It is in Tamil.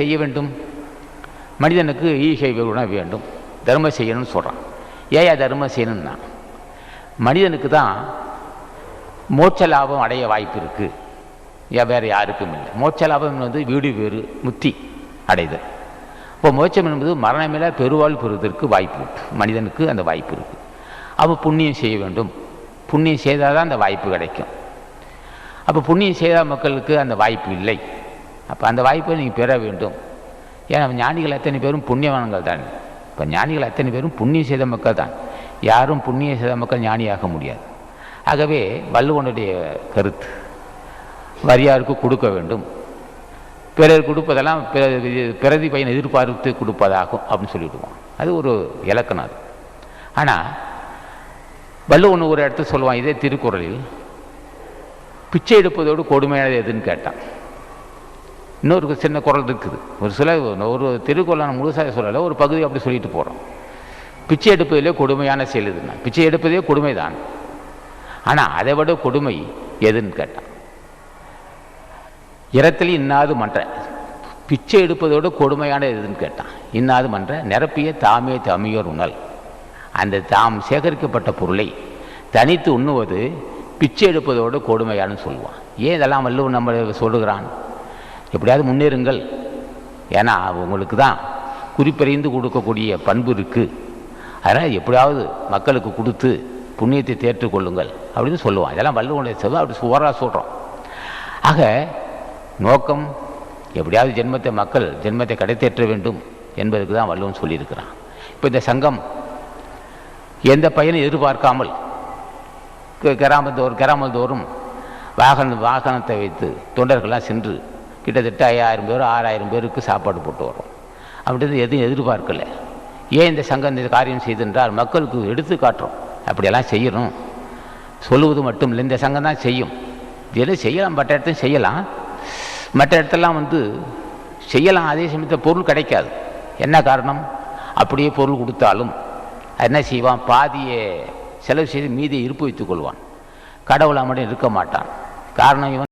செய்ய வேண்டும். மனிதனுக்கு ஈகை குணம் வேண்டும். தர்மம் செய்யணும்னு சொல்கிறான் ஏயா தர்மம் செய்யணும்னா மனிதனுக்கு தான் மோட்ச லாபம் அடைய வாய்ப்பு இருக்குது ஏன் வேறு யாருக்கும் இல்லை. மோட்ச லாபம் வந்து வீடு வேறு முத்தி அடைதல். இப்போ மோட்சம் என்பது மரணமில்ல பெருவாழ் பெறுவதற்கு வாய்ப்பு இருக்கு. மனிதனுக்கு அந்த வாய்ப்பு இருக்குது அப்போ புண்ணியம் செய்ய வேண்டும். புண்ணியம் செய்தால் தான் அந்த வாய்ப்பு கிடைக்கும். அப்போ புண்ணியம் செய்த மக்களுக்கு அந்த வாய்ப்பு இல்லை. அப்போ அந்த வாய்ப்பை நீங்கள் பெற வேண்டும். ஏன்னா ஞானிகள் அத்தனை பேரும் புண்ணியவான்கள் தான். இப்போ ஞானிகள் அத்தனை பேரும் புண்ணியம் செய்த மக்கள் தான். யாரும் புண்ணியம் செய்த மக்கள் ஞானியாக முடியாது. ஆகவே வள்ளுவனுடைய கருத்து வரியாருக்கு கொடுக்க வேண்டும். பிறர் கொடுப்பதெல்லாம் பிற- பிரதி பையன் எதிர்பார்த்து கொடுப்பதாகும் அப்படின்னு சொல்லிவிடுவோம் அது ஒரு இலக்கணம் அது. ஆனால் வள்ளுவன் ஒரு இடத்துல சொல்லுவான் இதே திருக்குறளில் பிச்சை எடுப்பதோடு கொடுமையானது எதுன்னு கேட்டான். இன்னொரு சின்ன குரல் இருக்குது. ஒரு சில ஒரு திருக்குறளான முழுசாக சொல்லலை ஒரு பகுதி அப்படி சொல்லிட்டு போகிறோம் பிச்சை எடுப்பதிலே கொடுமையான செயல் இதுன்னா பிச்சை எடுப்பதே கொடுமை தான் ஆனால் அதை விட கொடுமை எதுன்னு கேட்டான் இரத்தில் இன்னாது மன்ற. பிச்சை எடுப்பதோடு கொடுமையான எதுன்னு கேட்டான் இன்னாது மன்ற நிரப்பிய தாமே தமியோர் உணல். அந்த தாம் சேகரிக்கப்பட்ட பொருளை தனித்து உண்ணுவது பிச்சை எடுப்பதோடு கொடுமையானு சொல்லுவான். ஏன் இதெல்லாம் வள்ளுவன் நம்ம சொல்லுகிறான்? எப்படியாவது முன்னேறுங்கள். ஏன்னா உங்களுக்கு தான் குறிப்பறிந்து கொடுக்கக்கூடிய பண்பு இருக்குது அதனால் எப்படியாவது மக்களுக்கு கொடுத்து புண்ணியத்தை தேற்றுக்கொள்ளுங்கள் அப்படின்னு சொல்லுவான். இதெல்லாம் வள்ளுவனுடைய செவ்வாய் அப்படி சுவராக சொல்கிறோம் ஆக நோக்கம் எப்படியாவது ஜென்மத்தை மக்கள் ஜென்மத்தை கடைத்தேற்ற வேண்டும் என்பதுக்கு தான் வள்ளுவன் சொல்லியிருக்கிறான். இப்போ இந்த சங்கம் எந்த பயனும் எதிர்பார்க்காமல் கிராமத்தோறும் கிராமத்தோறும் வாகன வாகனத்தை வைத்து தொண்டர்கள்லாம் சென்று கிட்டத்தட்ட ஐயாயிரம் பேர் ஆறாயிரம் பேருக்கு சாப்பாடு போட்டு வரோம். அப்படின்றது எதுவும் எதிர்பார்க்கலை. ஏன் இந்த சங்கம் இந்த காரியம் செய்தென்றால் மக்களுக்கு எடுத்து காட்டுறோம். அப்படியெல்லாம் செய்யணும். சொல்லுவது மட்டும் இல்லை இந்த சங்கம் தான் செய்யும். இதெல்லாம் செய்யலாம்? மற்ற இடத்தையும் செய்யலாம். மற்ற இடத்தெல்லாம் வந்து செய்யலாம். அதே சமயத்தில் பொருள் கிடைக்காது. என்ன காரணம்? அப்படியே பொருள் கொடுத்தாலும் என்ன செய்வான்? பாதியை செலவு செய்து மீதியை இருப்பு வைத்துக் கொள்வான். கடவுளை மட்டும் இருக்க மாட்டான். காரணம் இவன்